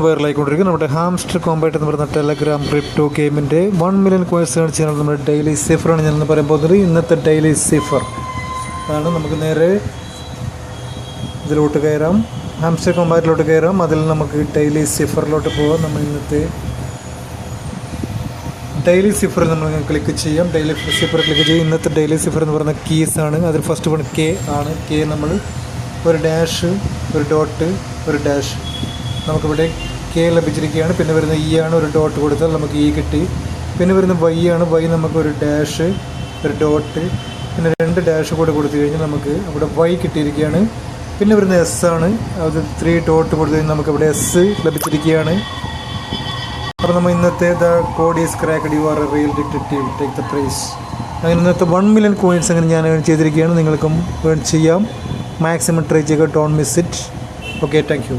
വൈറലായിക്കൊണ്ടിരിക്കും നമ്മുടെ ഹാംസ്റ്റർ കോമ്പായിട്ട് എന്ന് പറയുന്ന ടെലഗ്രാം ക്രിപ്റ്റോ ഗെയിമിന്റെ വൺ മില്യൺ കോയിൻസ് ആണ് ചെയ്യുന്നത് നമ്മുടെ ഡെയിലി സിഫറാണ് ഞാൻ പറയാൻ പോകുന്നത് ഇന്നത്തെ ഡെയിലി സിഫർ ആണ് നമുക്ക് നേരെ ഇതിലോട്ട് കയറാം. ഹാംസ്റ്റർ കോമ്പാറ്റിലോട്ട് കയറാം. അതിൽ നമുക്ക് ഡെയിലി സിഫറിലോട്ട് പോകാം നമ്മൾ ഇന്നത്തെ ഡെയിലി സിഫറിൽ നമ്മൾ ക്ലിക്ക് ചെയ്യാം. ഡെയിലി സിഫർ ക്ലിക്ക് ചെയ്യും. ഇന്നത്തെ ഡെയിലി സിഫർ എന്ന് പറയുന്ന കീസ് ആണ്. അതിൽ ഫസ്റ്റ് വൺ കെ ആണ്. കെ നമ്മൾ ഒരു ഡാഷ് ഒരു ഡോട്ട് ഒരു ഡാഷ് നമുക്കിവിടെ കെ ലഭിച്ചിരിക്കുകയാണ്. പിന്നെ വരുന്ന ഇ ആണ് ഒരു ഡോട്ട് കൊടുത്താൽ നമുക്ക് ഇ കിട്ടി. പിന്നെ വരുന്ന വൈ ആണ്. വൈ നമുക്ക് ഒരു ഡാഷ് ഒരു ഡോട്ട് പിന്നെ രണ്ട് ഡാഷ് കൂടെ കൊടുത്തു കഴിഞ്ഞാൽ നമുക്ക് അവിടെ വൈ കിട്ടിയിരിക്കുകയാണ്. പിന്നെ വരുന്ന എസ് ആണ്. അത് ത്രീ ഡോട്ട് കൊടുത്തു കഴിഞ്ഞാൽ നമുക്ക് ഇവിടെ എസ് ലഭിച്ചിരിക്കുകയാണ്. അപ്പോൾ നമ്മൾ ഇന്നത്തെ the code is cracked you are a real detective take the prize അങ്ങനെ ഇന്നത്തെ വൺ മില്യൺ കോയിൻസ് അങ്ങനെ ഞാൻ ചെയ്തിരിക്കുകയാണ്. നിങ്ങൾക്കും ചെയ്യാം. മാക്സിമം ട്രൈ ചെയ്യുക don't miss it okay thank you